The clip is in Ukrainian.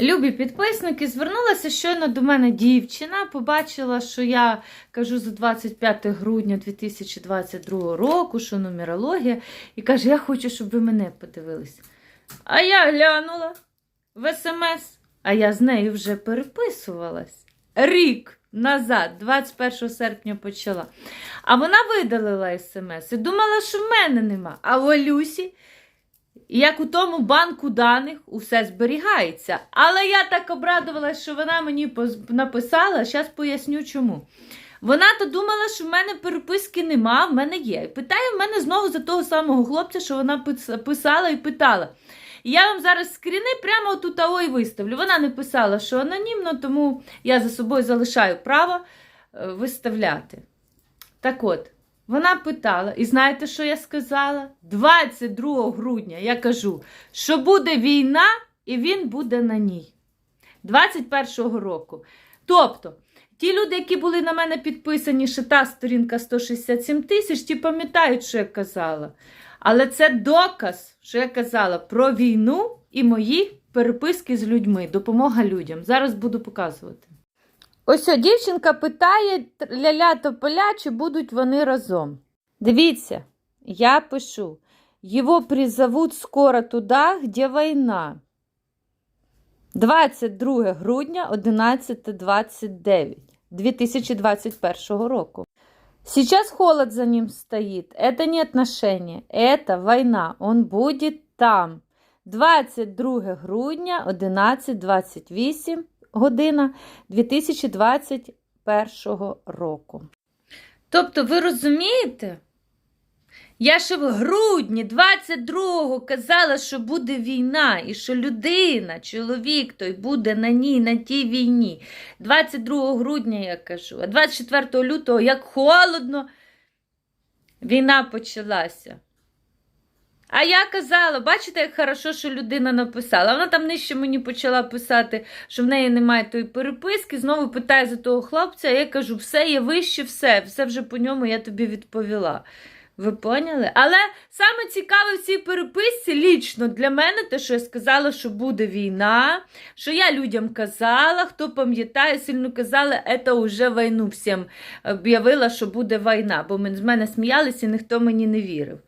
Любі підписники, звернулася щойно до мене дівчина, побачила, що я кажу за 25 грудня 2022 року, що нумерологія, і каже, я хочу, щоб ви мене подивилися. А я глянула в смс, а я з нею вже переписувалась. Рік назад, 21 серпня почала. А вона видалила смс і думала, що в мене нема. А в Олюсі як у тому банку даних усе зберігається. Але я так обрадувалася, що вона мені написала, зараз поясню чому. Вона то думала, що в мене переписки нема, в мене є. І питає в мене знову за того самого хлопця, що вона писала і питала. І я вам зараз скріни прямо тут ой виставлю. Вона не писала, що анонімно, тому я за собою залишаю право е, виставляти. Так от, вона питала, і знаєте, що я сказала? 22 грудня я кажу, що буде війна, і він буде на ній. 21-го року. Тобто, ті люди, які були на мене підписані, ще та сторінка 167 тисяч, ті пам'ятають, що я казала. Але це доказ, що я казала про війну і мої переписки з людьми, допомога людям. Зараз буду показувати. Ось о, дівчинка питає ля-ля тополя, чи будуть вони разом. Дивіться, я пишу. Його призовуть скоро туди, де війна. 22 грудня 11.29 2021 року. Сейчас холод за ним стоит. Это не отношения, это война. Он будет там. 22 грудня 11.28 година 2021 року. Тобто, ви розумієте? Я ще в грудні 22-го казала, що буде війна, і що людина, чоловік той буде на ній, на тій війні. 22 грудня я кажу, а 24 лютого, як холодно, війна почалася. А я казала, бачите, як хорошо, що людина написала. Вона там нижче мені почала писати, що в неї немає тої переписки. Знову питає за того хлопця, а я кажу, все є вище, все, все вже по ньому я тобі відповіла. Ви поняли? Але саме цікаве в цій переписці лічно для мене, те, що я сказала, що буде війна, що я людям казала, хто пам'ятає, сильно казала, це вже війну всім об'явила, що буде війна, бо з мене сміялися і ніхто мені не вірив.